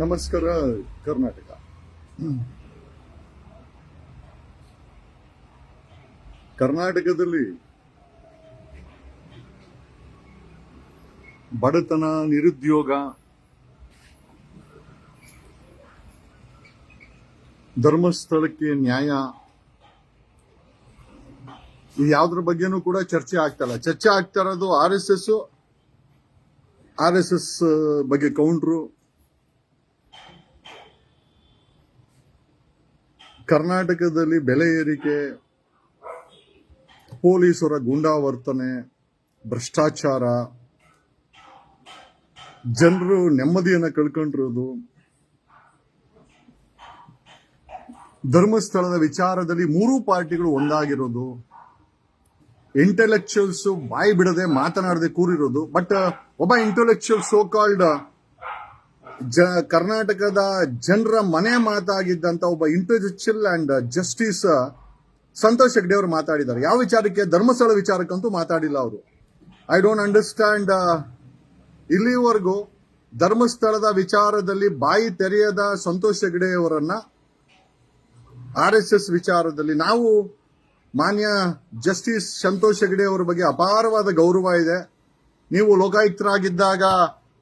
ನಮಸ್ಕಾರ, ಕರ್ನಾಟಕ. ಕರ್ನಾಟಕದಲ್ಲಿ ಬಡತನ, ನಿರುದ್ಯೋಗ, ಧರ್ಮಸ್ಥಳಕ್ಕೆ ನ್ಯಾಯ ಯಾವ್ದ್ರ ಬಗ್ಗೆನೂ ಕೂಡ ಚರ್ಚೆ ಆಗ್ತಲ್ಲ ಚರ್ಚೆ ಆಗ್ತಾ ಇರೋದು R S S, R S S ಬಗ್ಗೆ ಕೌಂಟ್ರು ಕರ್ನಾಟಕದಲ್ಲಿ ಬೆಲೆ ಏರಿಕೆ, ಪೊಲೀಸರ ಗೂಂಡಾವರ್ತನೆ, ಭ್ರಷ್ಟಾಚಾರ, ಜನರು ನೆಮ್ಮದಿಯನ್ನು ಕಳ್ಕೊಂಡಿರೋದು, ಧರ್ಮಸ್ಥಳದ ವಿಚಾರದಲ್ಲಿ ಮೂರೂ ಪಾರ್ಟಿಗಳು ಒಂದಾಗಿರೋದು ಇಂಟೆಲೆಕ್ಚುಯಲ್ಸ್ ಬಾಯಿ ಬಿಡದೆ ಮಾತನಾಡದೆ ಕೂರಿರೋದು ಬಟ್ ಒಬ್ಬ ಇಂಟೆಲೆಕ್ಚುಯಲ್ ಸೋ ಕಾಲ್ಡ್ ಜ ಕರ್ನಾಟಕದ ಜನರ ಮನೆ ಮಾತಾಗಿದ್ದಂತ ಒಬ್ಬ intellectual and justice Santosh Hegde ಅವರು ಮಾತಾಡಿದ್ದಾರೆ. ಯಾವ ವಿಚಾರಕ್ಕೆ? ಧರ್ಮಸ್ಥಳ ವಿಚಾರಕ್ಕಂತೂ ಮಾತಾಡಿಲ್ಲ ಅವರು. ಐ ಡೋಂಟ್ ಅಂಡರ್ಸ್ಟ್ಯಾಂಡ್ ಇಲ್ಲಿವರೆಗೂ ಧರ್ಮಸ್ಥಳದ ವಿಚಾರದಲ್ಲಿ ಬಾಯಿ ತೆರೆಯದ ಸಂತೋಷ್ ಹೆಗ್ಡೆ ಅವರನ್ನ ಆರ್ ಎಸ್ ಎಸ್ ವಿಚಾರದಲ್ಲಿ ನಾವು ಮಾನ್ಯ ಜಸ್ಟಿಸ್ ಸಂತೋಷ್ ಹೆಗ್ಡೆ ಅವರ ಬಗ್ಗೆ ಅಪಾರವಾದ ಗೌರವ ಇದೆ. ನೀವು ಲೋಕಾಯುಕ್ತರಾಗಿದ್ದಾಗ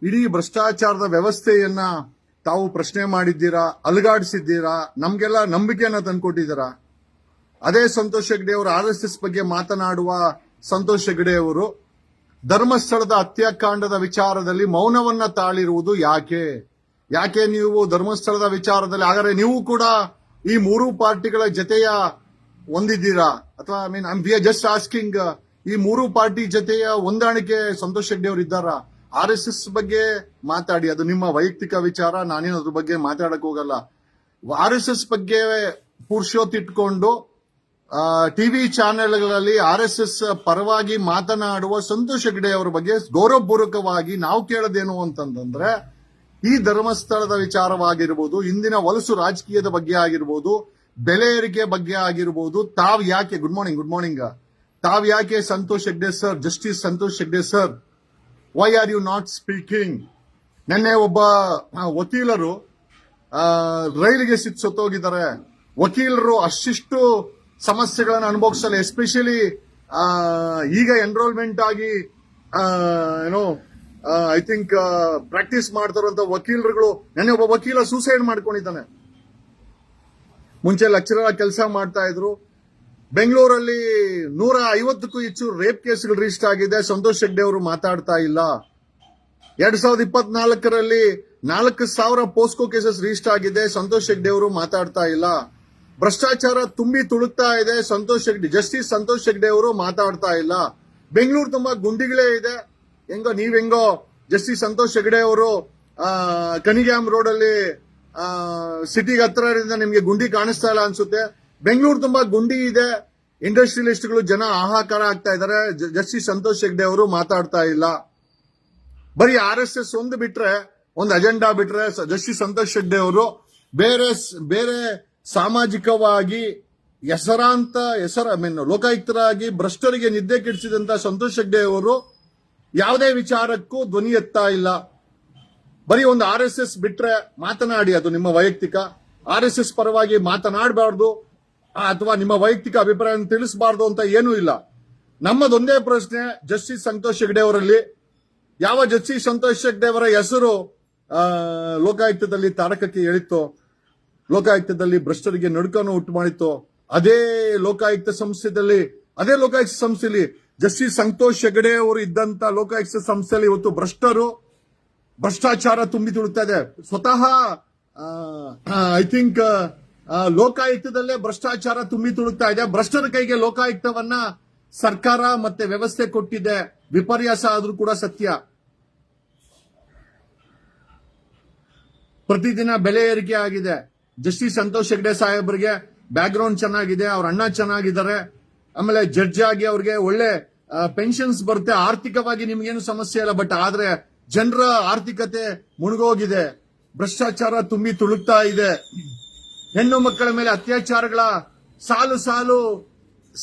ಇಡೀ ಭ್ರಷ್ಟಾಚಾರದ ವ್ಯವಸ್ಥೆಯನ್ನ ತಾವು ಪ್ರಶ್ನೆ ಮಾಡಿದ್ದೀರಾ, ಅಲುಗಾಡಿಸಿದ್ದೀರಾ, ನಮ್ಗೆಲ್ಲ ನಂಬಿಕೆಯನ್ನ ತಂದುಕೊಟ್ಟಿದ್ದೀರಾ? ಅದೇ ಸಂತೋಷ್ ಹೆಗ್ಡೆ ಅವರು ಆರ್ ಬಗ್ಗೆ ಮಾತನಾಡುವ ಸಂತೋಷ್ ಹೆಗ್ಡೆ ಅವರು, ಧರ್ಮಸ್ಥಳದ ಹತ್ಯಾಕಾಂಡದ ವಿಚಾರದಲ್ಲಿ ಮೌನವನ್ನ ತಾಳಿರುವುದು ಯಾಕೆ? ಯಾಕೆ ನೀವು ಧರ್ಮಸ್ಥಳದ ವಿಚಾರದಲ್ಲಿ ಆದರೆ ನೀವು ಕೂಡ ಈ ಮೂರು ಪಾರ್ಟಿಗಳ ಜತೆಯ ಹೊಂದಿದ್ದೀರಾ? ಅಥವಾ I mean I just asking ಈ ಮೂರು ಪಾರ್ಟಿ ಜತೆಯ ಹೊಂದಾಣಿಕೆ ಸಂತೋಷ್ ಹೆಗ್ಡೆ ಅವರು ಇದ್ದಾರಾ? ಆರ್ ಎಸ್ ಎಸ್ ಬಗ್ಗೆ ಮಾತಾಡಿ, ಅದು ನಿಮ್ಮ ವೈಯಕ್ತಿಕ ವಿಚಾರ, ನಾನೇನು ಅದ್ರ ಬಗ್ಗೆ ಮಾತಾಡಕ್ ಹೋಗಲ್ಲ. ಆರ್ ಎಸ್ ಎಸ್ ಬಗ್ಗೆ ಪುರುಷೋತ್ತಿಟ್ಕೊಂಡು ಟಿವಿ ಚಾನೆಲ್ಗಳಲ್ಲಿ ಆರ್ ಎಸ್ ಎಸ್ ಪರವಾಗಿ ಮಾತನಾಡುವ ಸಂತೋಷ್ ಹೆಗ್ಡೆ ಅವರ ಬಗ್ಗೆ ಗೌರವಪೂರ್ವಕವಾಗಿ ನಾವು ಕೇಳೋದೇನು ಅಂತಂದ್ರೆ, ಈ ಧರ್ಮಸ್ಥಳದ ವಿಚಾರವಾಗಿರ್ಬೋದು, ಇಂದಿನ ವಲಸು ರಾಜಕೀಯದ ಬಗ್ಗೆ ಆಗಿರ್ಬೋದು, ಬೆಲೆ ಏರಿಕೆ ಬಗ್ಗೆ ಆಗಿರ್ಬೋದು, ತಾವ್ ಯಾಕೆ ಗುಡ್ ಮಾರ್ನಿಂಗ್ ಗುಡ್ ಮಾರ್ನಿಂಗ್ ತಾವ್ ಯಾಕೆ Santosh Hegde sir justice Santosh Hegde sir why are you not speaking ನಿನ್ನೆ ಒಬ್ಬ ವಕೀಲರು ರೈಲಿಗೆ ಸಿತ್ ಸತ್ತೋಗಿದ್ದಾರೆ. ವಕೀಲರು ಅಷ್ಟಿಷ್ಟು ಸಮಸ್ಯೆಗಳನ್ನು ಅನುಭವಿಸಲ್ಲ ಎಸ್ಪೆಷಲಿ ಈಗ ಎನ್ರೋಲ್ಮೆಂಟ್ ಆಗಿ ಏನೋ ಐ ಥಿಂಕ್ ಪ್ರಾಕ್ಟೀಸ್ ಮಾಡ್ತಾರಂತ ವಕೀಲರುಗಳು, ನೆನ್ನೆ ಒಬ್ಬ ವಕೀಲ ಸೂಸೈಡ್ ಮಾಡ್ಕೊಂಡಿದ್ದಾನೆ. ಮುಂಚೆ ಲೆಕ್ಚರರ್ ಕೆಲಸ ಮಾಡ್ತಾ ಇದ್ರು. ಬೆಂಗಳೂರಲ್ಲಿ ನೂರ ಐವತ್ತಕ್ಕೂ ಹೆಚ್ಚು ರೇಪ್ ಕೇಸ್ಗಳು ರಿಜಿಸ್ಟರ್ ಆಗಿದೆ. ಸಂತೋಷ್ ಹೆಗ್ಡೆ ಅವರು ಮಾತಾಡ್ತಾ ಇಲ್ಲ. ಎರಡ್ ಸಾವಿರದ ಇಪ್ಪತ್ನಾಲ್ಕರಲ್ಲಿ ನಾಲ್ಕು ಸಾವಿರ ಪೋಸ್ಕೋ ಕೇಸಸ್ ರಿಜಿಸ್ಟರ್ ಆಗಿದೆ. ಸಂತೋಷ್ ಹೆಗ್ಡೆ ಅವರು ಮಾತಾಡ್ತಾ ಇಲ್ಲ. ಭ್ರಷ್ಟಾಚಾರ ತುಂಬಿ ತುಳುಕ್ತಾ ಇದೆ. ಸಂತೋಷ್ ಹೆಗ್ಡೆ ಜಸ್ಟಿಸ್ ಸಂತೋಷ್ ಹೆಗ್ಡೆ ಅವರು ಮಾತಾಡ್ತಾ ಇಲ್ಲ. ಬೆಂಗಳೂರು ತುಂಬಾ ಗುಂಡಿಗಳೇ ಇದೆ. ಹೆಂಗೋ ನೀವ್ ಹೆಂಗೋ ಜಸ್ಟಿಸ್ ಸಂತೋಷ್ ಹೆಗ್ಡೆ ಅವರು ಕನಿಗ್ಯಾಮ್ ರೋಡ್ ಅಲ್ಲಿ ಸಿಟಿಗೆ ಹತ್ತಿರದಿಂದ ನಿಮ್ಗೆ ಗುಂಡಿ ಕಾಣಿಸ್ತಾ ಇಲ್ಲ ಅನ್ಸುತ್ತೆ. ಬೆಂಗಳೂರು ತುಂಬಾ ಗುಂಡಿ ಇದೆ. ಇಂಡಸ್ಟ್ರಿಯಲಿಸ್ಟ್ಗಳು ಜನ ಆಹಾಕಾರ ಆಗ್ತಾ ಇದ್ದಾರೆ. ಜಸ್ಟಿಸ್ ಸಂತೋಷ್ ಹೆಗ್ಡೆ ಅವರು ಮಾತಾಡ್ತಾ ಇಲ್ಲ. ಬರೀ ಆರ್ ಎಸ್ ಎಸ್ ಒಂದು ಬಿಟ್ರೆ, ಒಂದು ಅಜೆಂಡಾ ಬಿಟ್ರೆ ಜಸ್ಟಿಸ್ ಸಂತೋಷ್ ಹೆಗ್ಡೆ ಅವರು ಬೇರೆ ಬೇರೆ ಸಾಮಾಜಿಕವಾಗಿ ಹೆಸರಾಂತ, ಹೆಸರ ಮೀನ್ ಲೋಕಾಯುಕ್ತರಾಗಿ ಭ್ರಷ್ಟರಿಗೆ ನಿದ್ದೆ ಕೆಡಿಸಿದಂತ ಸಂತೋಷ್ ಹೆಗ್ಡೆ ಅವರು ಯಾವುದೇ ವಿಚಾರಕ್ಕೂ ಧ್ವನಿ ಎತ್ತಾ ಇಲ್ಲ. ಬರೀ ಒಂದು ಆರ್ ಎಸ್ ಎಸ್ ಬಿಟ್ರೆ ಮಾತನಾಡಿ ಅದು ನಿಮ್ಮ ವೈಯಕ್ತಿಕ. ಆರ್ ಎಸ್ ಎಸ್ ಪರವಾಗಿ ಮಾತನಾಡಬಾರ್ದು. ಅಥವಾ ನಿಮ್ಮ ವೈಯಕ್ತಿಕ ಅಭಿಪ್ರಾಯ ತಿಳಿಸಬಾರ್ದು ಅಂತ ಏನೂ ಇಲ್ಲ. ನಮ್ಮದೊಂದೇ ಪ್ರಶ್ನೆ, ಜಸ್ಟಿಸ್ ಸಂತೋಷ್ ಹೆಗ್ಡೆ ಅವರಲ್ಲಿ. ಯಾವ ಜಸ್ಟಿಸ್ ಸಂತೋಷ್ ಹೆಗ್ಡೆ ಅವರ ಹೆಸರು ಲೋಕಾಯುಕ್ತದಲ್ಲಿ ತಾರಕಕ್ಕೆ ಹೇಳಿತ್ತು ಲೋಕಾಯುಕ್ತದಲ್ಲಿ ಭ್ರಷ್ಟರಿಗೆ ನಡುಕನ್ನು ಉಂಟು ಮಾಡಿತ್ತು, ಅದೇ ಲೋಕಾಯುಕ್ತ ಸಂಸ್ಥೆಯಲ್ಲಿ, ಅದೇ ಲೋಕಾಯುಕ್ತ ಸಂಸ್ಥೆಯಲ್ಲಿ ಜಸ್ಟಿಸ್ ಸಂತೋಷ್ ಹೆಗ್ಡೆ ಅವರು ಇದ್ದಂತ ಲೋಕಾಯುಕ್ತ ಸಂಸ್ಥೆಯಲ್ಲಿ ಇವತ್ತು ಭ್ರಷ್ಟರು, ಭ್ರಷ್ಟಾಚಾರ ತುಂಬಿ ತುಳುತ್ತಾ ಇದೆ. ಸ್ವತಃ ಐ ಥಿಂಕ್ ಲೋಕಾಯುಕ್ತದಲ್ಲೇ ಭ್ರಷ್ಟಾಚಾರ ತುಂಬಿ ತುಳುಕ್ತಾ ಇದೆ. ಭ್ರಷ್ಟರ ಕೈಗೆ ಲೋಕಾಯುಕ್ತವನ್ನ ಸರ್ಕಾರ ಮತ್ತೆ ವ್ಯವಸ್ಥೆ ಕೊಟ್ಟಿದೆ. ವಿಪರ್ಯಾಸ ಆದ್ರೂ ಕೂಡ ಸತ್ಯ. ಪ್ರತಿದಿನ ಬೆಲೆ ಏರಿಕೆ ಆಗಿದೆ. ಜಸ್ಟಿಸ್ ಸಂತೋಷ್ ಹೆಗ್ಡೆ ಸಾಹೇಬರಿಗೆ ಬ್ಯಾಕ್ ಗ್ರೌಂಡ್ ಚೆನ್ನಾಗಿದೆ, ಅವ್ರ ಅಣ್ಣ ಚೆನ್ನಾಗಿದ್ದಾರೆ. ಆಮೇಲೆ ಜಡ್ಜ್ ಆಗಿ ಅವ್ರಿಗೆ ಒಳ್ಳೆ ಪೆನ್ಷನ್ಸ್ ಬರುತ್ತೆ. ಆರ್ಥಿಕವಾಗಿ ನಿಮ್ಗೇನು ಸಮಸ್ಯೆ ಇಲ್ಲ, ಬಟ್ ಆದ್ರೆ ಜನರ ಆರ್ಥಿಕತೆ ಮುಳುಗೋಗಿದೆ. ಭ್ರಷ್ಟಾಚಾರ ತುಂಬಿ ತುಳುಕ್ತಾ ಇದೆ. ಹೆಣ್ಣು ಮಕ್ಕಳ ಮೇಲೆ ಅತ್ಯಾಚಾರಗಳ ಸಾಲು ಸಾಲು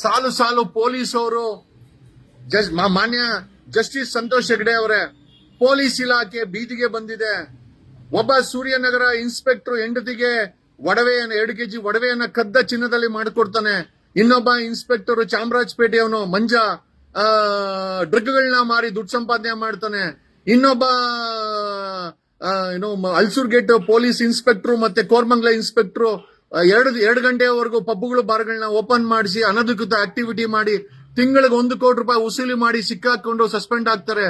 ಸಾಲು ಸಾಲು ಪೊಲೀಸ್ ಅವರು ಮಾನ್ಯ ಜಸ್ಟಿಸ್ ಸಂತೋಷ್ ಹೆಗ್ಡೆ ಅವರೇ, ಪೊಲೀಸ್ ಇಲಾಖೆ ಬೀದಿಗೆ ಬಂದಿದೆ. ಒಬ್ಬ ಸೂರ್ಯನಗರ ಇನ್ಸ್ಪೆಕ್ಟರ್ ಹೆಂಡತಿಗೆ ಒಡವೆಯನ್ನು, ಎರಡು ಕೆಜಿ ಒಡವೆಯನ್ನ ಕದ್ದ ಚಿನ್ನದಲ್ಲಿ ಮಾಡಿಕೊಡ್ತಾನೆ. ಇನ್ನೊಬ್ಬ ಇನ್ಸ್ಪೆಕ್ಟರ್ ಚಾಮರಾಜಪೇಟೆಯವನು ಮಂಜ ಡ್ರಗ್ಗಳನ್ನ ಮಾರಿ ದುಡ್ಡು ಸಂಪಾದನೆ ಮಾಡ್ತಾನೆ. ಇನ್ನೊಬ್ಬ ಏನು ಅಲ್ಸೂರ್ ಗೇಟ್ ಪೊಲೀಸ್ ಇನ್ಸ್ಪೆಕ್ಟರ್ ಮತ್ತೆ ಕೋರ್ಮಂಗ್ಲ ಇನ್ಸ್ಪೆಕ್ಟರ್ ಎರಡು ಎರಡು ಗಂಟೆವರೆಗೂ ಪಬ್ಗಳು ಬಾರ್ಗಳನ್ನ ಓಪನ್ ಮಾಡಿಸಿ, ಅನಧಿಕೃತ ಆಕ್ಟಿವಿಟಿ ಮಾಡಿ, ತಿಂಗಳಿಗೆ ಒಂದು ಕೋಟಿ ರೂಪಾಯಿ ವಸೂಲಿ ಮಾಡಿ ಸಿಕ್ಕಾಕೊಂಡು ಸಸ್ಪೆಂಡ್ ಆಗ್ತಾರೆ.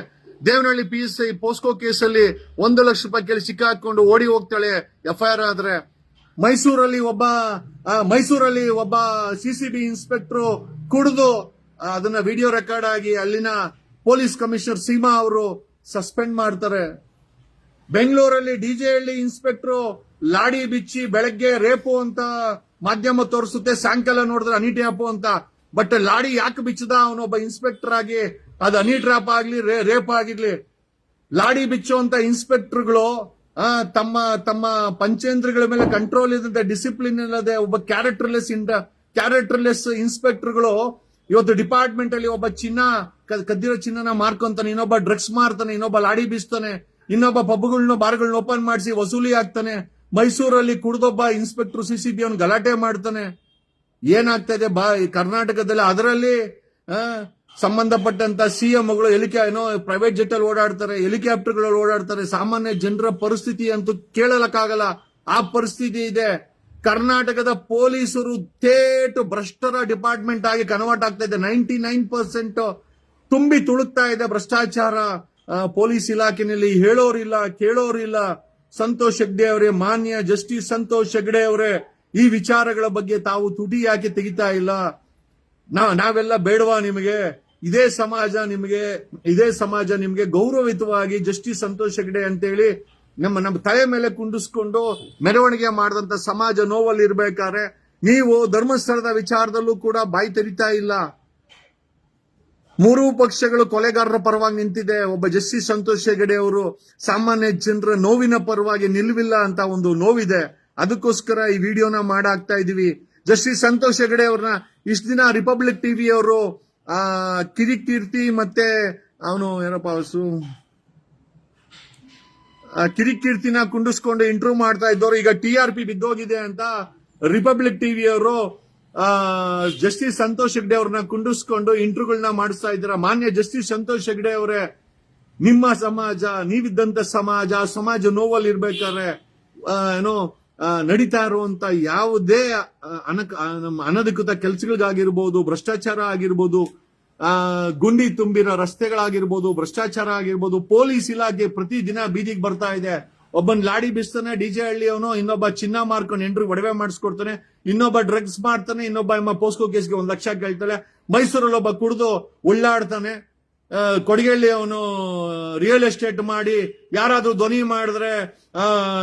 Devanahalli P S I POCSO ಕೇಸಲ್ಲಿ ಒಂದು ಲಕ್ಷ ರೂಪಾಯಿ ಕೇಳಿ ಸಿಕ್ಕಾಕೊಂಡು ಓಡಿ ಹೋಗ್ತಾಳೆ ಎಫ್ಐಆರ್ ಆದ್ರೆ. ಮೈಸೂರಲ್ಲಿ ಒಬ್ಬ ಮೈಸೂರಲ್ಲಿ ಒಬ್ಬ ಸಿಸಿಬಿ ಇನ್ಸ್ಪೆಕ್ಟರ್ ಕುಡಿದು ಅದನ್ನ ವಿಡಿಯೋ ರೆಕಾರ್ಡ್ ಆಗಿ ಅಲ್ಲಿನ ಪೊಲೀಸ್ ಕಮಿಷನರ್ ಸೀಮಾ ಅವರು ಸಸ್ಪೆಂಡ್ ಮಾಡ್ತಾರೆ. ಬೆಂಗಳೂರಲ್ಲಿ ಡಿಜೆ ಹಳ್ಳಿ ಇನ್ಸ್ಪೆಕ್ಟರ್ ಲಾಡಿ ಬಿಚ್ಚಿ ಬೆಳಗ್ಗೆ ರೇಪು ಅಂತ ಮಾಧ್ಯಮ ತೋರಿಸುತ್ತೆ, ಸಾಯಂಕಾಲ ನೋಡಿದ್ರೆ ಅನಿ ಟ್ಯಾಪು ಅಂತ. ಬಟ್ ಲಾಡಿ ಯಾಕೆ ಬಿಚ್ಚದ? ಅವನೊಬ್ಬ ಇನ್ಸ್ಪೆಕ್ಟರ್ ಆಗಿ, ಅದು ಅನಿ ಟ್ರಾಪ್ ಆಗ್ಲಿ ರೇಪ್ ಆಗಿರ್ಲಿ. ಲಾಡಿ ಬಿಚ್ಚುವಂತ ಇನ್ಸ್ಪೆಕ್ಟರ್ಗಳು ತಮ್ಮ ತಮ್ಮ ಪಂಚೇಂದ್ರಗಳ ಮೇಲೆ ಕಂಟ್ರೋಲ್ ಇದ್ದಂತೆ ಡಿಸಿಪ್ಲಿನ್ ಇಲ್ಲದೆ, ಒಬ್ಬ ಕ್ಯಾರೆಕ್ಟರ್ಲೆಸ್ ಇಂಡ ಕ್ಯಾರೆಕ್ಟರ್ಲೆಸ್ ಇನ್ಸ್ಪೆಕ್ಟರ್ಗಳು ಇವತ್ತು ಡಿಪಾರ್ಟ್ಮೆಂಟ್ ಅಲ್ಲಿ ಒಬ್ಬ ಚಿನ್ನ ಕದ್ದಿರೋ ಚಿನ್ನನ ಮಾರ್ಕೊಂತಾನೆ, ಇನ್ನೊಬ್ಬ ಡ್ರಗ್ಸ್ ಮಾರ್ತಾನೆ, ಇನ್ನೊಬ್ಬ ಲಾಡಿ ಬೀಸ್ತಾನೆ. ಇನ್ನೊಬ್ಬ ಪಬ್ಗಳನ್ನ ಬಾರ್ಗಳನ್ನ ಓಪನ್ ಮಾಡಿಸಿ ವಸೂಲಿ ಆಗ್ತಾನೆ. ಮೈಸೂರಲ್ಲಿ ಕುಡ್ದೊಬ್ಬ ಇನ್ಸ್ಪೆಕ್ಟರ್ ಸಿಸಿಬಿ ಅವನು ಗಲಾಟೆ ಮಾಡ್ತಾನೆ. ಏನಾಗ್ತಾ ಇದೆ? ಬಾ ಕರ್ನಾಟಕದಲ್ಲಿ ಅದರಲ್ಲಿ ಸಂಬಂಧಪಟ್ಟಂತ ಸಿಎಂಗಳು ಹೆಲಿಕಾ, ಏನೋ ಪ್ರೈವೇಟ್ ಜೆಟ್ ಅಲ್ಲಿ ಓಡಾಡ್ತಾರೆ, ಹೆಲಿಕಾಪ್ಟರ್ಗಳಲ್ಲಿ ಓಡಾಡ್ತಾರೆ. ಸಾಮಾನ್ಯ ಜನರ ಪರಿಸ್ಥಿತಿ ಅಂತೂ ಕೇಳಲಕ್ಕಾಗಲ್ಲ. ಆ ಪರಿಸ್ಥಿತಿ ಇದೆ. ಕರ್ನಾಟಕದ ಪೊಲೀಸರು ತೇಟು ಭ್ರಷ್ಟರ ಡಿಪಾರ್ಟ್ಮೆಂಟ್ ಆಗಿ ಕನ್ವರ್ಟ್ ಆಗ್ತಾ ಇದೆ. ನೈಂಟಿ ನೈನ್ ಪರ್ಸೆಂಟ್ ತುಂಬಿ ತುಳುಕ್ತಾ ಇದೆ ಭ್ರಷ್ಟಾಚಾರ. ಪೊಲೀಸ್ ಇಲಾಖೆನಲ್ಲಿ ಹೇಳೋರಿಲ್ಲ, ಕೇಳೋರಿಲ್ಲ. ಸಂತೋಷ್ ಹೆಗ್ಡೆ ಅವರೇ, ಮಾನ್ಯ ಜಸ್ಟಿಸ್ ಸಂತೋಷ್ ಹೆಗ್ಡೆ ಅವರೇ, ಈ ವಿಚಾರಗಳ ಬಗ್ಗೆ ತಾವು ತುಟಿ ಯಾಕೆ ತೆಗಿತಾ ಇಲ್ಲ. ನಾ- ನಾವೆಲ್ಲ ಬೇಡವಾ ನಿಮಗೆ? ಇದೇ ಸಮಾಜ ನಿಮಗೆ, ಇದೇ ಸಮಾಜ ನಿಮಗೆ ಗೌರವಿತವಾಗಿ ಜಸ್ಟಿಸ್ ಸಂತೋಷ್ ಹೆಗ್ಡೆ ಅಂತೇಳಿ ನಮ್ಮ ನಮ್ಮ ತಲೆ ಮೇಲೆ ಕುಂಡಿಸ್ಕೊಂಡು ಮೆರವಣಿಗೆ ಮಾಡಿದಂತ ಸಮಾಜ ನೋವಲ್ಲಿ ಇರ್ಬೇಕಾದ್ರೆ ನೀವು ಧರ್ಮಸ್ಥಳದ ವಿಚಾರದಲ್ಲೂ ಕೂಡ ಬಾಯಿ ತೆರಿತಾ ಇಲ್ಲ. ಮೂರೂ ಪಕ್ಷಗಳು ಕೊಲೆಗಾರರ ಪರವಾಗಿ ನಿಂತಿದೆ. ಒಬ್ಬ ಜಸ್ಟಿಸ್ ಸಂತೋಷ್ ಹೆಗಡೆ ಅವರು ಸಾಮಾನ್ಯ ಜನರ ನೋವಿನ ಪರವಾಗಿ ನಿಲ್ವಿಲ್ಲ ಅಂತ ಒಂದು ನೋವಿದೆ. ಅದಕ್ಕೋಸ್ಕರ ಈ ವಿಡಿಯೋನ ಮಾಡಾಕ್ತಾ ಇದೀವಿ. ಜಸ್ಟಿಸ್ ಸಂತೋಷ್ ಹೆಗಡೆ ಅವ್ರನ್ನ ಇಷ್ಟ ದಿನ ರಿಪಬ್ಲಿಕ್ ಟಿವಿ ಅವರು, ಆ ಕಿರಿಕೀರ್ತಿ ಮತ್ತೆ ಅವನು ಏನಪ್ಪ, ಅವಸು? ಕಿರಿಕೀರ್ತಿನ ಕುಂಡಿಸ್ಕೊಂಡು ಇಂಟರ್ವ್ಯೂ ಮಾಡ್ತಾ ಇದ್ದವರು. ಈಗ ಟಿ ಆರ್ ಪಿ ಬಿದ್ದೋಗಿದೆ ಅಂತ ರಿಪಬ್ಲಿಕ್ ಟಿವಿ ಅವರು ಜಸ್ಟಿಸ್ ಸಂತೋಷ್ ಹೆಗ್ಡೆ ಅವ್ರನ್ನ ಕುಂಡಿಸ್ಕೊಂಡು ಇಂಟರ್ವ್ಯೂಗಳನ್ನ ಮಾಡಿಸ್ತಾ ಇದ್ದೀರಾ? ಮಾನ್ಯ ಜಸ್ಟಿಸ್ ಸಂತೋಷ್ ಹೆಗ್ಡೆ ಅವರೇ, ನಿಮ್ಮ ಸಮಾಜ, ನೀವಿದ್ದಂತ ಸಮಾಜ ಸಮಾಜ ನೋವಲ್ಲಿ ಇರ್ಬೇಕಾದ್ರೆ ಏನೋ ನಡೀತಾ ಇರುವಂತ ಯಾವುದೇ ಅನಕ ಅನಧಿಕೃತ ಕೆಲಸಗಳಿಗಾಗಿರ್ಬೋದು, ಭ್ರಷ್ಟಾಚಾರ ಆಗಿರ್ಬೋದು ಗುಂಡಿ ತುಂಬಿರೋ ರಸ್ತೆಗಳಾಗಿರ್ಬೋದು, ಭ್ರಷ್ಟಾಚಾರ ಆಗಿರ್ಬೋದು, ಪೊಲೀಸ್ ಇಲಾಖೆ ಪ್ರತಿ ದಿನ ಬೀದಿಗೆ ಬರ್ತಾ ಇದೆ. ಒಬ್ಬನ್ ಲಾಡಿ ಬಿಸ್ತಾನೆ ಡಿಜೆ ಹಳ್ಳಿಯವನು, ಇನ್ನೊಬ್ಬ ಚಿನ್ನ ಮಾರ್ಕೊಂಡು ಎಂಟ್ರು ಒಡವೆ ಮಾಡಿಸ್ಕೊಡ್ತಾನೆ, ಇನ್ನೊಬ್ಬ ಡ್ರಗ್ಸ್ ಮಾಡ್ತಾನೆ, ಇನ್ನೊಬ್ಬ ಎಮ್ಮ ಪೋಸ್ಕೋ ಕೇಸ್ಗೆ ಒಂದ್ ಲಕ್ಷ ಕೇಳ್ತಾಳೆ, ಮೈಸೂರಲ್ಲಿ ಒಬ್ಬ ಕುಡಿದು ಉಳ್ಳಾಡ್ತಾನೆ ಕೊಡಗಳ್ಳಿ ಅವನು ರಿಯಲ್ ಎಸ್ಟೇಟ್ ಮಾಡಿ, ಯಾರಾದ್ರೂ ಧ್ವನಿ ಮಾಡಿದ್ರೆ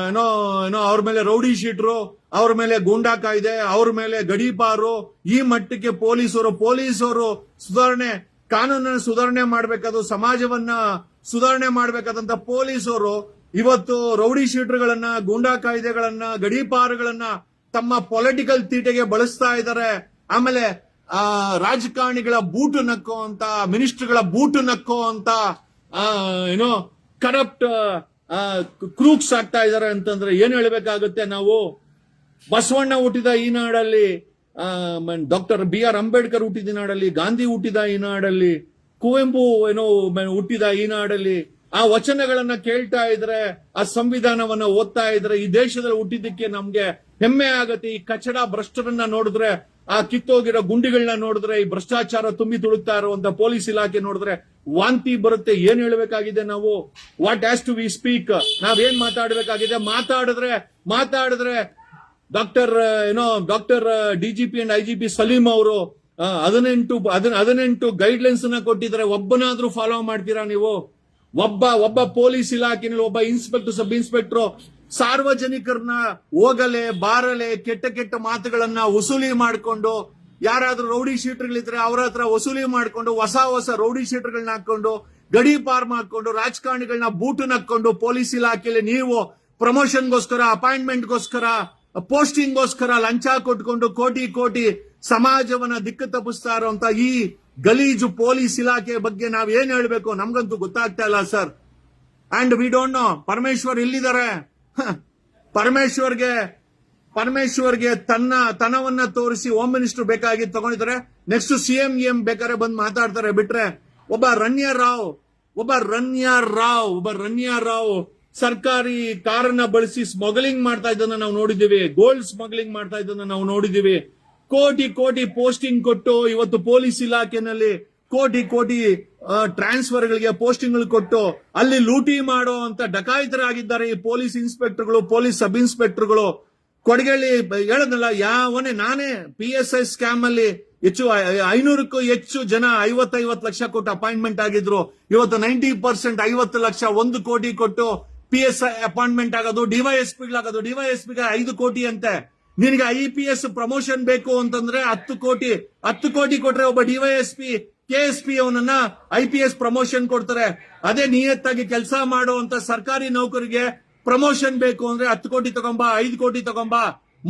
ಏನೋ ಏನೋ ಅವ್ರ ಮೇಲೆ ರೌಡಿ ಶೀಟ್ರು ಅವ್ರ ಮೇಲೆ ಗೂಂಡಾ ಕಾಯ್ದೆ, ಅವ್ರ ಮೇಲೆ ಗಡೀಪಾರು ಈ ಮಟ್ಟಕ್ಕೆ ಪೊಲೀಸರು ಪೊಲೀಸರು ಸುಧಾರಣೆ, ಕಾನೂನನ್ನು ಸುಧಾರಣೆ ಮಾಡ್ಬೇಕಾದ್ರು, ಸಮಾಜವನ್ನ ಸುಧಾರಣೆ ಮಾಡ್ಬೇಕಾದಂತ ಪೊಲೀಸರು ಇವತ್ತು ರೌಡಿ ಶೀಟರ್ಗಳನ್ನ, ಗೂಂಡಾ ಕಾಯ್ದೆಗಳನ್ನ, ಗಡೀಪಾರುಗಳನ್ನ ತಮ್ಮ ಪೊಲಿಟಿಕಲ್ ತೀಟೆಗೆ ಬಳಸ್ತಾ ಇದ್ದಾರೆ. ಆಮೇಲೆ, ಆ, ರಾಜಕಾರಣಿಗಳ ಬೂಟು ನಕ್ಕೋ ಅಂತ, ಮಿನಿಸ್ಟರ್ಗಳ ಬೂಟು ನಕ್ಕೋ ಅಂತ ಏನೋ ಕರಪ್ಟ್ ಕ್ರೂಕ್ಸ್ ಆಗ್ತಾ ಇದಾರೆ ಅಂತಂದ್ರೆ ಏನ್ ಹೇಳ್ಬೇಕಾಗುತ್ತೆ ನಾವು? ಬಸವಣ್ಣ ಹುಟ್ಟಿದ ಈ ನಾಡಲ್ಲಿ ಡಾಕ್ಟರ್ ಬಿ ಆರ್ ಅಂಬೇಡ್ಕರ್ ಹುಟ್ಟಿದ ನಾಡಲ್ಲಿ, ಗಾಂಧಿ ಹುಟ್ಟಿದ ಈ ನಾಡಲ್ಲಿ, ಕುವೆಂಪು ಏನೋ ಹುಟ್ಟಿದ ಈ ನಾಡಲ್ಲಿ ಆ ವಚನಗಳನ್ನ ಕೇಳ್ತಾ ಇದ್ರೆ, ಆ ಸಂವಿಧಾನವನ್ನ ಓದ್ತಾ ಇದ್ರೆ, ಈ ದೇಶದಲ್ಲಿ ಹುಟ್ಟಿದ್ದಕ್ಕೆ ನಮ್ಗೆ ಹೆಮ್ಮೆ ಆಗತ್ತೆ. ಈ ಕಚಡ ಭ್ರಷ್ಟರನ್ನ ನೋಡಿದ್ರೆ, ಆ ಕಿತ್ತೋಗಿರೋ ಗುಂಡಿಗಳನ್ನ ನೋಡಿದ್ರೆ, ಈ ಭ್ರಷ್ಟಾಚಾರ ತುಂಬಿ ತುಳುಕ್ತಾ ಇರುವಂತ ಪೊಲೀಸ್ ಇಲಾಖೆ ನೋಡಿದ್ರೆ ವಾಂತಿ ಬರುತ್ತೆ. ಏನ್ ಹೇಳ್ಬೇಕಾಗಿದೆ ನಾವು? What has to we speak ನಾವೇನ್ ಮಾತಾಡ್ಬೇಕಾಗಿದೆ? ಮಾತಾಡಿದ್ರೆ ಮಾತಾಡಿದ್ರೆ ಡಾಕ್ಟರ್ ಏನೋ, doctor DGP and IGP Saleem ಅವರು ಹದಿನೆಂಟು ಹದಿನ- ಹದಿನೆಂಟು ಗೈಡ್ ಲೈನ್ಸ್ನ ಕೊಟ್ಟಿದ್ದಾರೆ ಒಬ್ಬನಾದ್ರೂ ಫಾಲೋ ಮಾಡ್ತೀರಾ ನೀವು? ಒಬ್ಬ ಒಬ್ಬ ಪೊಲೀಸ್ ಇಲಾಖೆನಲ್ಲಿ ಒಬ್ಬ ಇನ್ಸ್ಪೆಕ್ಟರ್ ಸಬ್ ಇನ್ಸ್ಪೆಕ್ಟರ್ ಸಾರ್ವಜನಿಕರನ್ನ ಹೋಗಲೆ, ಬಾರಲೆ, ಕೆಟ್ಟ ಕೆಟ್ಟ ಮಾತುಗಳನ್ನ ವಸೂಲಿ ಮಾಡಿಕೊಂಡು, ಯಾರಾದ್ರೂ ರೌಡಿ ಶೀಟರ್ಗಳಿದ್ರೆ ಅವರ ಹತ್ರ ವಸೂಲಿ ಮಾಡ್ಕೊಂಡು, ಹೊಸ ಹೊಸ ರೌಡಿ ಶೀಟರ್ಗಳನ್ನ ಹಾಕೊಂಡು ಗಡಿ ಪಾರ್ ಮಾಡ್ಕೊಂಡು ರಾಜಕಾರಣಿಗಳನ್ನ ಬೂಟು ನಕ್ಕೊಂಡು ಪೊಲೀಸ್ ಇಲಾಖೆಯಲ್ಲಿ ನೀವು ಪ್ರಮೋಷನ್ಗೋಸ್ಕರ, ಅಪಾಯಿಂಟ್ಮೆಂಟ್ಗೋಸ್ಕರ, ಪೋಸ್ಟಿಂಗ್ಗೋಸ್ಕರ ಲಂಚ ಕೊಟ್ಕೊಂಡು ಕೋಟಿ ಕೋಟಿ ಸಮಾಜವನ್ನ ದಿಕ್ಕು ತಪ್ಪಿಸ್ತಾ ಇರುವಂತ ಈ ಗಲೀಜು ಪೊಲೀಸ್ ಇಲಾಖೆ ಬಗ್ಗೆ ನಾವ್ ಏನ್ ಹೇಳ್ಬೇಕು ನಮ್ಗಂತೂ ಗೊತ್ತಾಗ್ತಾ ಇಲ್ಲ sir. And we don't know Parameshwar ಎಲ್ಲಿದ್ದಾರೆ ಹ, ಪರಮೇಶ್ವರ್ಗೆ ಪರಮೇಶ್ವರ್ಗೆ ತನ್ನ ತನವನ್ನ ತೋರಿಸಿ ಹೋಮ್ ಮಿನಿಸ್ಟರ್ ಬೇಕಾಗಿ ತಗೊಂಡಿದ್ದಾರೆ. ನೆಕ್ಸ್ಟ್ ಸಿಎಂ ಎಂ ಬೇಕಾದ್ರೆ ಬಂದು ಮಾತಾಡ್ತಾರೆ. ಬಿಟ್ರೆ ಒಬ್ಬ ರಣ್ಯ ರಾವ್ ಒಬ್ಬ ರಣ್ಯ ರಾವ್ ಒಬ್ಬ ರಣ್ಯ ರಾವ್ ಸರ್ಕಾರಿ ಕಾರನ್ನ ಬಳಸಿ ಸ್ಮಗ್ಲಿಂಗ್ ಮಾಡ್ತಾ ಇದ್ದನ್ನ ನಾವು ನೋಡಿದ್ದೀವಿ. ಗೋಲ್ಡ್ ಸ್ಮಗ್ಲಿಂಗ್ ಮಾಡ್ತಾ ಇದ್ದನ್ನ ನಾವು ನೋಡಿದ್ದೀವಿ. ಕೋಟಿ ಕೋಟಿ ಪೋಸ್ಟಿಂಗ್ ಕೊಟ್ಟು ಇವತ್ತು ಪೊಲೀಸ್ ಇಲಾಖೆನಲ್ಲಿ ಕೋಟಿ ಕೋಟಿ ಟ್ರಾನ್ಸ್ಫರ್ ಗಳಿಗೆ ಪೋಸ್ಟಿಂಗ್ಗಳು ಕೊಟ್ಟು ಅಲ್ಲಿ ಲೂಟಿ ಮಾಡೋ ಅಂತ ಡಕಾಯಿತರಾಗಿದ್ದಾರೆ ಈ ಪೊಲೀಸ್ ಇನ್ಸ್ಪೆಕ್ಟರ್ಗಳು, ಪೊಲೀಸ್ ಸಬ್ ಇನ್ಸ್ಪೆಕ್ಟರ್ಗಳು. ಕೊಡಗಳ್ಳಿ ಹೇಳದಲ್ಲ ಯಾವನೇ, ನಾನೇ ಪಿ ಎಸ್ ಐ ಸ್ಕ್ಯಾಮ್ ಅಲ್ಲಿ ಹೆಚ್ಚು ಐನೂರಕ್ಕೂ ಹೆಚ್ಚು ಜನ ಐವತ್ತೈವತ್ತು ಲಕ್ಷ ಕೊಟ್ಟು ಅಪಾಯಿಂಟ್ಮೆಂಟ್ ಆಗಿದ್ರು. ಇವತ್ತು ನೈಂಟಿ ಪರ್ಸೆಂಟ್ ಐವತ್ತು ಲಕ್ಷ ಒಂದು ಕೋಟಿ ಕೊಟ್ಟು ಪಿ ಎಸ್ ಐ ಅಪಾಯಿಂಟ್ಮೆಂಟ್ ಆಗೋದು ಡಿವೈಎಸ್ಪಿ ಆಗೋದು ಡಿವೈಎಸ್ಪಿಗೆ ಐದು ಕೋಟಿ ಅಂತೆ. ನಿನಗೆ ಐ ಪಿ ಎಸ್ ಪ್ರಮೋಷನ್ ಬೇಕು ಅಂತಂದ್ರೆ ಹತ್ತು ಕೋಟಿ ಹತ್ತು ಕೋಟಿ ಕೊಟ್ರೆ ಒಬ್ಬ ಡಿವೈಎಸ್ಪಿ ಕೆ ಎಸ್ ಪಿ ಅವನನ್ನ ಐ ಪಿ ಎಸ್ ಪ್ರಮೋಷನ್ ಕೊಡ್ತಾರೆ. ಅದೇ ನಿಯತ್ತಾಗಿ ಕೆಲಸ ಮಾಡುವಂತ ಸರ್ಕಾರಿ ನೌಕರಿಗೆ ಪ್ರಮೋಷನ್ ಬೇಕು ಅಂದ್ರೆ ಹತ್ತು ಕೋಟಿ ತಗೊಂಬ, ಐದು ಕೋಟಿ ತಗೊಂಬ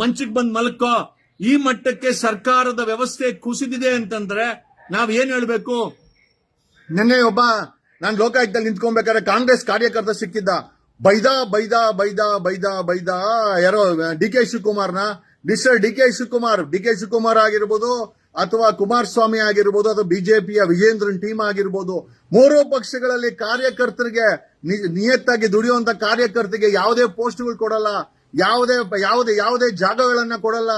ಮಂಚಕ್ ಬಂದ್ ಮಲ್ಕೋ. ಈ ಮಟ್ಟಕ್ಕೆ ಸರ್ಕಾರದ ವ್ಯವಸ್ಥೆ ಕುಸಿದಿದೆ ಅಂತಂದ್ರೆ ನಾವ್ ಏನ್ ಹೇಳ್ಬೇಕು? ನಿನ್ನೆ ಒಬ್ಬ ನಾನು ಲೋಕಾಯುಕ್ತದಲ್ಲಿ ನಿಂತ್ಕೊಬೇಕಾದ್ರೆ ಕಾಂಗ್ರೆಸ್ ಕಾರ್ಯಕರ್ತ ಸಿಕ್ಕಿದ್ದ. ಬೈದ ಬೈದ ಬೈದ ಬೈದ ಬೈದ. ಯಾರೋ, D K ಶಿವಕುಮಾರ್ನ? Mister D K Shivakumar. D K Shivakumar ಆಗಿರ್ಬೋದು ಅಥವಾ ಕುಮಾರಸ್ವಾಮಿ ಆಗಿರ್ಬೋದು ಅಥವಾ ಬಿಜೆಪಿಯ ವಿಜೇಂದ್ರನ್ ಟೀಮ್ ಆಗಿರ್ಬೋದು. ಮೂರು ಪಕ್ಷಗಳಲ್ಲಿ ಕಾರ್ಯಕರ್ತರಿಗೆ ನಿಯತ್ತಾಗಿ ದುಡಿಯುವಂತ ಕಾರ್ಯಕರ್ತರಿಗೆ ಯಾವುದೇ ಪೋಸ್ಟ್ಗಳು ಕೊಡಲ್ಲ. ಯಾವುದೇ ಯಾವುದೇ ಯಾವುದೇ ಜಾಗಗಳನ್ನ ಕೊಡಲ್ಲ.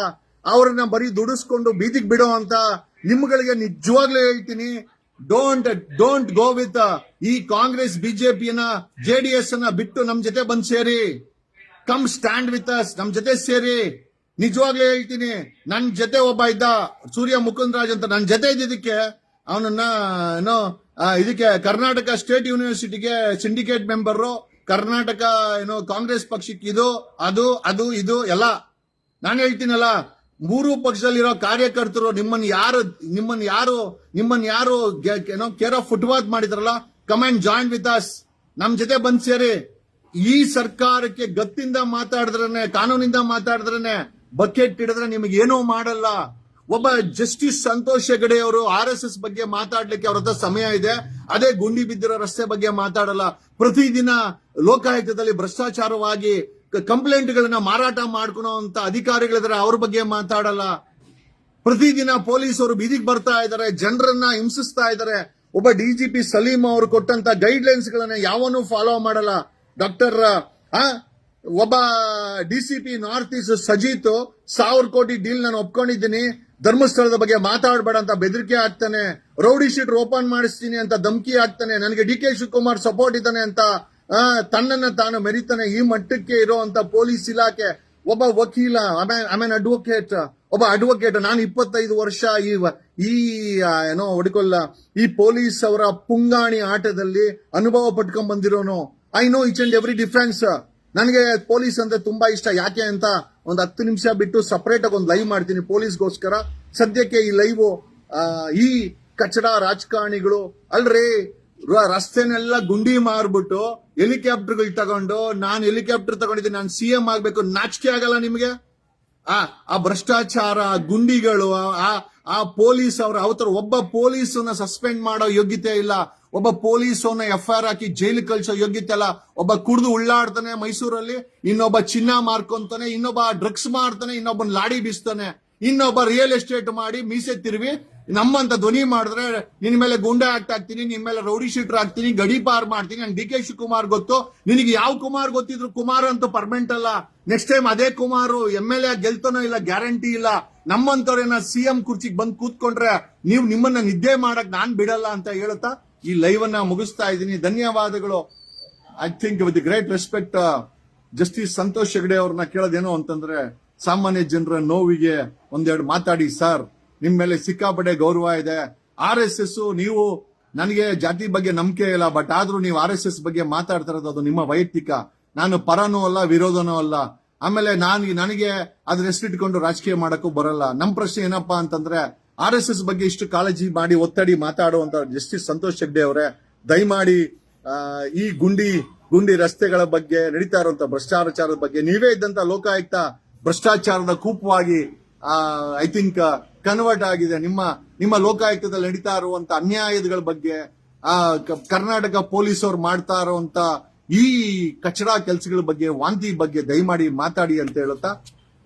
ಅವ್ರನ್ನ ಬರೀ ದುಡಿಸ್ಕೊಂಡು ಬೀದಿಗೆ ಬಿಡೋ ಅಂತ ನಿಮ್ಗಳಿಗೆ ನಿಜವಾಗ್ಲೂ ಹೇಳ್ತೀನಿ. ಡೋಂಟ್ ಡೋಂಟ್ ಗೋ ವಿತ್ ಈ ಕಾಂಗ್ರೆಸ್, ಬಿಜೆಪಿಯನ್ನ ಜೆಡಿಎಸ್ ಅನ್ನ ಬಿಟ್ಟು ನಮ್ ಜೊತೆ ಬಂದ್ ಸೇರಿ. ಕಮ್ ಸ್ಟ್ಯಾಂಡ್ ವಿತ್ ಅಸ್ ನಮ್ ಜೊತೆ ಸೇರಿ. ನಿಜವಾಗ್ಲೂ ಹೇಳ್ತೀನಿ, ನನ್ ಜೊತೆ ಒಬ್ಬ ಇದ್ದ, ಸೂರ್ಯ ಮುಕುಂದರಾಜ್ ಅಂತ ನನ್ ಜೊತೆ ಇದ್ದಿದ್ದಕ್ಕೆ, ಅವನನ್ನ, ಏನೋ ಇದಕ್ಕೆ ಕರ್ನಾಟಕ ಸ್ಟೇಟ್ ಯೂನಿವರ್ಸಿಟಿಗೆ ಸಿಂಡಿಕೇಟ್ ಮೆಂಬರ್, ಕರ್ನಾಟಕ, ಏನೋ, ಕಾಂಗ್ರೆಸ್ ಪಕ್ಷಕ್ಕೆ ಇದು, ಅದು ಅದು, ಇದು, ಎಲ್ಲ. ನಾನು ಹೇಳ್ತೀನಲ್ಲ ಮೂರು ಪಕ್ಷದಲ್ಲಿರೋ ಕಾರ್ಯಕರ್ತರು ನಿಮ್ಮನ್ನ ಯಾರು ನಿಮ್ಮನ್ನ ಯಾರು ನಿಮ್ಮನ್ನ ಯಾರು ಏನೋ ಕೇರ್ ಆಫ್ ಫುಟ್ಪಾತ್ ಮಾಡಿದ್ರಲ್ಲ ಕಮೆಂಟ್ ಜಾಯಿನ್ ವಿತ್ ಅಸ್ ನಮ್ ಜೊತೆ ಬಂದ್ ಸೇರಿ. ಈ ಸರ್ಕಾರಕ್ಕೆ ಗತ್ತಿಂದ ಮಾತಾಡಿದ್ರನೆ, ಕಾನೂನಿಂದ ಮಾತಾಡಿದ್ರನೆ, ಬಕೆಟ್ ಹಿಡಿದ್ರೆ ನಿಮಗೆ ಏನೂ ಮಾಡಲ್ಲ. ಒಬ್ಬ ಜಸ್ಟಿಸ್ ಸಂತೋಷ್ ಹೆಗಡೆ ಅವರು ಆರ್ ಎಸ್ ಎಸ್ ಬಗ್ಗೆ ಮಾತಾಡ್ಲಿಕ್ಕೆ ಅವ್ರ ಹತ್ರ ಸಮಯ ಇದೆ. ಅದೇ ಗುಂಡಿ ಬಿದ್ದಿರೋ ರಸ್ತೆ ಬಗ್ಗೆ ಮಾತಾಡಲ್ಲ. ಪ್ರತಿದಿನ ಲೋಕಾಯುಕ್ತದಲ್ಲಿ ಭ್ರಷ್ಟಾಚಾರವಾಗಿ ಕಂಪ್ಲೇಂಟ್ ಗಳನ್ನ ಮಾರಾಟ ಮಾಡ್ಕೊಳೋ ಅಂತ ಅಧಿಕಾರಿಗಳಿದ್ರೆ, ಅವ್ರ ಬಗ್ಗೆ ಮಾತಾಡಲ್ಲ. ಪ್ರತಿದಿನ ಪೊಲೀಸರು ಬೀದಿಗೆ ಬರ್ತಾ ಇದ್ದಾರೆ ಜನರನ್ನ ಹಿಂಸಿಸ್ತಾ ಇದ್ದಾರೆ ಒಬ್ಬ ಡಿಜಿಪಿ ಸಲೀಂ ಅವರು ಕೊಟ್ಟಂತ ಗೈಡ್ ಲೈನ್ಸ್ ಗಳನ್ನ ಯಾವನು ಫಾಲೋ ಮಾಡಲ್ಲ. ಡಾಕ್ಟರ್ ಒಬ್ಬ D C P north east Sajith ಸಾವಿರ ಕೋಟಿ ಡೀಲ್ ನಾನು ಒಪ್ಕೊಂಡಿದ್ದೀನಿ. ಧರ್ಮಸ್ಥಳದ ಬಗ್ಗೆ ಮಾತಾಡಬೇಡ ಅಂತ ಬೆದರಿಕೆ ಆಗ್ತಾನೆ ರೌಡಿ ಶೀಟ್ ಓಪನ್ ಮಾಡಿಸ್ತೀನಿ ಅಂತ ಧಮಕಿ ಆಗ್ತಾನೆ ನನಗೆ ಡಿ ಕೆ ಶಿವಕುಮಾರ್ ಸಪೋರ್ಟ್ ಇದ್ದಾನೆ ಅಂತ ತನ್ನನ್ನ ತಾನು ಮೆರಿತಾನೆ ಈ ಮಟ್ಟಕ್ಕೆ ಇರುವಂತ ಪೊಲೀಸ್ ಇಲಾಖೆ, ಒಬ್ಬ ವಕೀಲ ಆಮೇನ್ ಅಡ್ವೊಕೇಟ್ ಒಬ್ಬ ಅಡ್ವೊಕೇಟ್ ನಾನು ಇಪ್ಪತ್ತೈದು ವರ್ಷ ಈ ಈ ಏನೋ ಹೊಡ್ಕೊಲ್ಲ ಈ ಪೊಲೀಸ್ ಅವರ ಪುಂಗಾಣಿ ಆಟದಲ್ಲಿ ಅನುಭವ ಪಟ್ಕೊಂಡ್ ಬಂದಿರೋನು. I know each and every difference ನನಗೆ ಪೊಲೀಸ್ ಅಂದ್ರೆ ತುಂಬಾ ಇಷ್ಟ. ಯಾಕೆ ಅಂತ ಒಂದು ಹತ್ತು ನಿಮಿಷ ಬಿಟ್ಟು ಸಪರೇಟ್ ಆಗಿ ಒಂದು ಲೈವ್ ಮಾಡ್ತೀನಿ ಪೊಲೀಸ್ಗೋಸ್ಕರ. ಸದ್ಯಕ್ಕೆ ಈ ಲೈವ್ ಈ ಕಚಡ ರಾಜಕಾರಣಿಗಳು, ಅಲ್ರಿ ರಸ್ತೆನೆಲ್ಲ ಗುಂಡಿ ಮಾರ್ಬಿಟ್ಟು ಹೆಲಿಕಾಪ್ಟರ್ಗಳು ತಗೊಂಡು, ನಾನು ಹೆಲಿಕಾಪ್ಟರ್ ತಗೊಂಡಿದ್ದೀನಿ, ನಾನು ಸಿ ಎಂ ಆಗ್ಬೇಕು, ನಾಚಿಕೆ ಆಗಲ್ಲ ನಿಮಗೆ? ಆ ಆ ಭ್ರಷ್ಟಾಚಾರ ಗುಂಡಿಗಳು, ಆ- ಆ ಪೊಲೀಸ್ ಅವ್ರ ಅವತರ ಒಬ್ಬ ಪೊಲೀಸನ್ನ ಸಸ್ಪೆಂಡ್ ಮಾಡೋ ಯೋಗ್ಯತೆ ಇಲ್ಲ. ಒಬ್ಬ ಪೊಲೀಸನ್ನ ಎಫ್ ಐ ಆರ್ ಹಾಕಿ ಜೈಲು ಕಳ್ಸೋ ಯೋಗ್ಯತೆ ಅಲ್ಲ ಒಬ್ಬ ಕುಡಿದು ಉಳ್ಳಾಡ್ತಾನೆ ಮೈಸೂರಲ್ಲಿ, ಇನ್ನೊಬ್ಬ ಚಿನ್ನ ಮಾರ್ಕೊಂತಾನೆ, ಇನ್ನೊಬ್ಬ ಡ್ರಗ್ಸ್ ಮಾಡ್ತಾನೆ ಇನ್ನೊಬ್ಬನ್ ಲಾಡಿ ಬೀಸ್ತಾನೆ. ಇನ್ನೊಬ್ಬ ರಿಯಲ್ ಎಸ್ಟೇಟ್ ಮಾಡಿ ಮೀಸೆ ತಿರುವಿ ನಮ್ಮಂತ ಧ್ವನಿ ಮಾಡಿದ್ರೆ ನಿನ್ ಮೇಲೆ ಗುಂಡೆ ಆಕ್ಟ್ ಆಗ್ತೀನಿ ನಿನ್ ಮೇಲೆ ರೌಡಿ ಶೀಟರ್ ಆಗ್ತೀನಿ ಗಡಿ ಪಾರ್ ಮಾಡ್ತೀನಿ. ನಂಗೆ ಡಿ ಕೆ ಶಿವಕುಮಾರ್ ಗೊತ್ತು. ನಿನಗೆ ಯಾವ ಕುಮಾರ್ ಗೊತ್ತಿದ್ರು ಕುಮಾರ್ ಅಂತೂ ಪರ್ಮನೆಂಟ್ ಅಲ್ಲ. ನೆಕ್ಸ್ಟ್ ಟೈಮ್ ಅದೇ ಕುಮಾರ್ ಎಂ ಎಲ್ ಎ ಗೆಲ್ತಾನೋ ಇಲ್ಲ ಗ್ಯಾರಂಟಿ ಇಲ್ಲ. ನಮ್ಮಂತವ್ರೇನ ಸಿ ಎಂ ಕುರ್ಚಿಗೆ ಬಂದು ಕೂತ್ಕೊಂಡ್ರೆ ನೀವು ನಿಮ್ಮನ್ನ ನಿದ್ದೆ ಮಾಡಕ್ ನಾನ್ ಬಿಡಲ್ಲ ಅಂತ ಹೇಳುತ್ತಾ? ಈ ಲೈವ್ ಅನ್ನ ಮುಗಿಸ್ತಾ ಇದ್ದೀನಿ. ಧನ್ಯವಾದಗಳು. I think with great respect justice Santosh Hegde ಅವ್ರನ್ನ ಕೇಳೋದೇನು ಅಂತಂದ್ರೆ ಸಾಮಾನ್ಯ ಜನರ ನೋವಿಗೆ ಒಂದೆರಡು ಮಾತಾಡಿ ಸರ್ ನಿಮ್ ಮೇಲೆ ಸಿಕ್ಕಾಪಡೆ ಗೌರವ ಇದೆ. ಆರ್ ಎಸ್ ಎಸ್ ನೀವು ನನಗೆ ಜಾತಿ ಬಗ್ಗೆ ನಂಬಿಕೆ ಇಲ್ಲ ಬಟ್ ಆದ್ರೂ ನೀವು ಆರ್ ಎಸ್ ಎಸ್ ಬಗ್ಗೆ ಮಾತಾಡ್ತಾ ಇರೋದು ಅದು ನಿಮ್ಮ ವೈಯಕ್ತಿಕ. ನಾನು ಪರನೂ ಅಲ್ಲ, ವಿರೋಧನೂ ಅಲ್ಲ. ಆಮೇಲೆ ನಾನು ನನಗೆ ಅದ್ರ ಹೆಸರಿಟ್ಕೊಂಡು ರಾಜಕೀಯ ಮಾಡಕ್ಕೂ ಬರಲ್ಲ. ನಮ್ ಪ್ರಶ್ನೆ ಏನಪ್ಪಾ ಅಂತಂದ್ರೆ ಆರ್ ಎಸ್ ಎಸ್ ಬಗ್ಗೆ ಇಷ್ಟು ಕಾಳಜಿ ಮಾಡಿ, ಒತ್ತಡಿ ಮಾತಾಡುವಂತ ಜಸ್ಟಿಸ್ ಸಂತೋಷ್ ಹೆಗ್ಡೆ ಅವರೇ, ದಯಮಾಡಿ ಈ ಗುಂಡಿ ಗುಂಡಿ ರಸ್ತೆಗಳ ಬಗ್ಗೆ ನಡೀತಾ ಇರುವಂತ ಭ್ರಷ್ಟಾಚಾರದ ಬಗ್ಗೆ, ನೀವೇ ಇದ್ದಂತ ಲೋಕಾಯುಕ್ತ ಭ್ರಷ್ಟಾಚಾರದ ಕೂಪವಾಗಿ ಐ ಥಿಂಕ್ ಕನ್ವರ್ಟ್ ಆಗಿದೆ. ನಿಮ್ಮ ನಿಮ್ಮ ಲೋಕಾಯುಕ್ತದಲ್ಲಿ ನಡೀತಾ ಇರುವಂತ ಅನ್ಯಾಯಗಳ ಬಗ್ಗೆ, ಆ ಕರ್ನಾಟಕ ಪೊಲೀಸ್ ಅವ್ರು ಮಾಡ್ತಾ ಇರುವಂತ ಈ ಕಚಡ ಕೆಲಸಗಳ ಬಗ್ಗೆ, ವಾಂತಿ ಬಗ್ಗೆ ದಯಮಾಡಿ ಮಾತಾಡಿ ಅಂತ ಹೇಳುತ್ತಾ,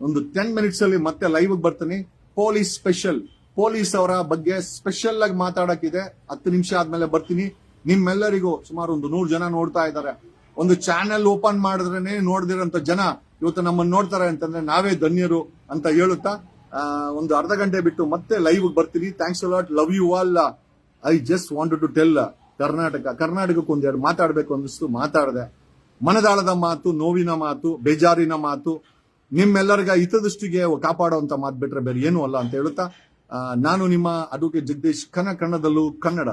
ಒಂದು ಟೆನ್ ಮಿನಿಟ್ಸ್ ಅಲ್ಲಿ ಮತ್ತೆ ಲೈವ್ ಬರ್ತೀನಿ. ಪೊಲೀಸ್ ಸ್ಪೆಷಲ್ ಪೊಲೀಸ್ ಅವರ ಬಗ್ಗೆ ಸ್ಪೆಷಲ್ ಆಗಿ ಮಾತಾಡಕ್ಕಿದೆ. ಹತ್ತು ನಿಮಿಷ ಆದ್ಮೇಲೆ ಬರ್ತೀನಿ. ನಿಮ್ಮೆಲ್ಲರಿಗೂ ಸುಮಾರು ಒಂದು ನೂರು ಜನ ನೋಡ್ತಾ ಇದ್ದಾರೆ. ಒಂದು ಚಾನೆಲ್ ಓಪನ್ ಮಾಡಿದ್ರೇನೆ ನೋಡ್ದಿರೋಂಥ ಜನ ಇವತ್ತು ನಮ್ಮನ್ನ ನೋಡ್ತಾರೆ ಅಂತಂದ್ರೆ ನಾವೇ ಧನ್ಯರು ಅಂತ ಹೇಳುತ್ತಾ ಒಂದು ಅರ್ಧ ಗಂಟೆ ಬಿಟ್ಟು ಮತ್ತೆ ಲೈವ್ ಬರ್ತೀನಿ. Thanks lot love you all I just wanted to tell Karnataka, ಕರ್ನಾಟಕಕ್ಕೆ ಒಂದೆರಡು ಮಾತಾಡಬೇಕು ಅನ್ನಿಸ್ತು, ಮಾತಾಡಿದೆ. ಮನದಾಳದ ಮಾತು, ನೋವಿನ ಮಾತು, ಬೇಜಾರಿನ ಮಾತು, ನಿಮ್ಮೆಲ್ಲರಿಗ ಹಿತದೃಷ್ಟಿಗೆ ಕಾಪಾಡುವಂತ ಮಾತು ಬಿಟ್ರೆ ಬೇರೆ ಏನೂ ಅಲ್ಲ ಅಂತ ಹೇಳುತ್ತಾ ನಾನು ನಿಮ್ಮ ಅಡುಗೆ ಜಗದೀಶ್ ಕನ್ನ ಕನ್ನಡದಲ್ಲೂ ಕನ್ನಡ.